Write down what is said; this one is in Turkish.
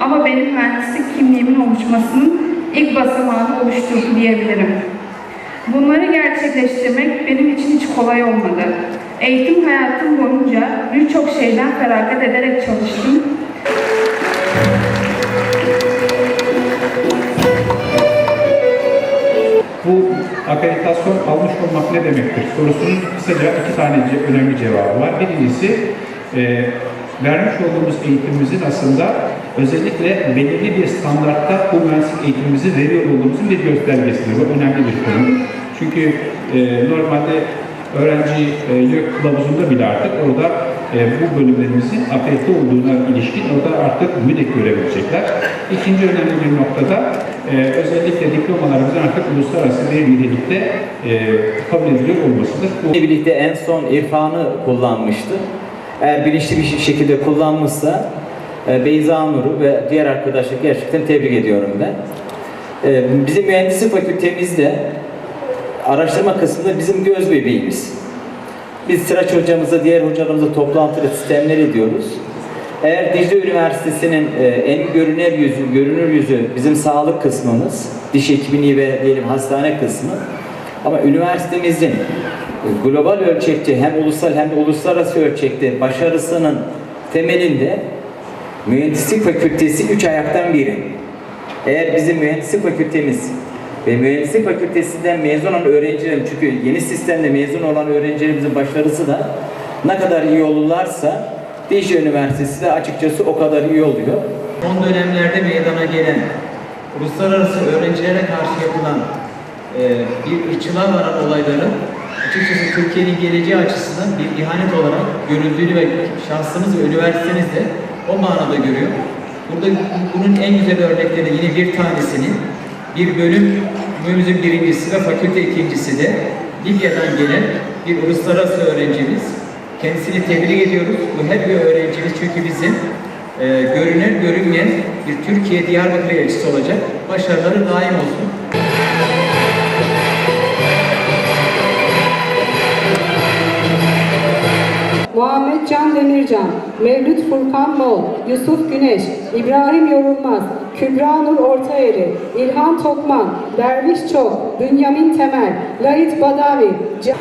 ama benim mühendislik kimliğimin oluşmasının ilk basamağını oluşturdu diyebilirim. Bunları gerçekleştirmek benim için hiç kolay olmadı. Eğitim hayatım boyunca birçok şeyden feragat ederek çalıştım. Bu akreditasyon almış olmak ne demektir sorusunun kısaca iki tane önemli cevabı var. Birincisi e, vermiş olduğumuz eğitimimizin aslında özellikle belirli bir standartta bu mühendislik eğitimimizi veriyor olduğumuzun bir göstergesidir. Bu önemli bir konu. Çünkü e, normalde öğrenci e, YÖK kılavuzunda bile artık orada e, bu bölümlerimizin akredite olduğuna ilişkin orada artık müdek görebilecekler. İkinci önemli bir noktada e, özellikle diplomalarımızın artık uluslararası bir nitelikte e, kabul ediliyor olmasıdır. Bu birlikte en son irfanı kullanmıştı. Eğer bilinçli bir şekilde kullanmışsa e, Beyza Nur'u ve diğer arkadaşları gerçekten tebrik ediyorum ben. E, Bizim mühendislik fakültemizde araştırma kısmında bizim göz bebeğimiz. Biz Sıraç hocamıza, diğer hocalarımıza toplantılı sistemler ediyoruz. Eğer Dicle Üniversitesi'nin e, en görünür yüzü, görünür yüzü bizim sağlık kısmımız, diş hekimliği ve diyelim hastane kısmı. Ama üniversitemizin e, global ölçekte hem ulusal hem de uluslararası ölçekte başarısının temelinde mühendislik fakültesi üç ayaktan biri. Eğer bizim mühendislik fakültemiz ve mühendislik fakültesinden mezun olan öğrencilerin çünkü yeni sistemde mezun olan öğrencilerimizin başarısı da ne kadar iyi olurlarsa Dicle Üniversitesi de açıkçası o kadar iyi oluyor. Son dönemlerde meydana gelen uluslararası öğrencilere karşı yapılan bir ırkçılığa varan olayların açıkçası Türkiye'nin geleceği açısından bir ihanet olarak görüldüğünü ve şahsımız ve üniversitemiz de o manada görüyor. Burada bunun en güzel örnekleri yine bir tanesini bir bölümümüzün birincisi ve fakülte ikincisi de Libya'dan gelen bir uluslararası öğrencimiz. Kendisini tebrik ediyoruz. Bu her bir öğrencimiz çünkü bizim e, görünen görünmeyen bir Türkiye Diyarbakır elçisi olacak. Başarıları daim olsun. Muhammed Can Demircan, Mevlüt Furkan Mol, Yusuf Güneş, İbrahim Yorulmaz, Kübra Nur Ortaeri, İlhan Tokman, Derviş Çok, Bünyamin Temel, Lait Badavi, Ca-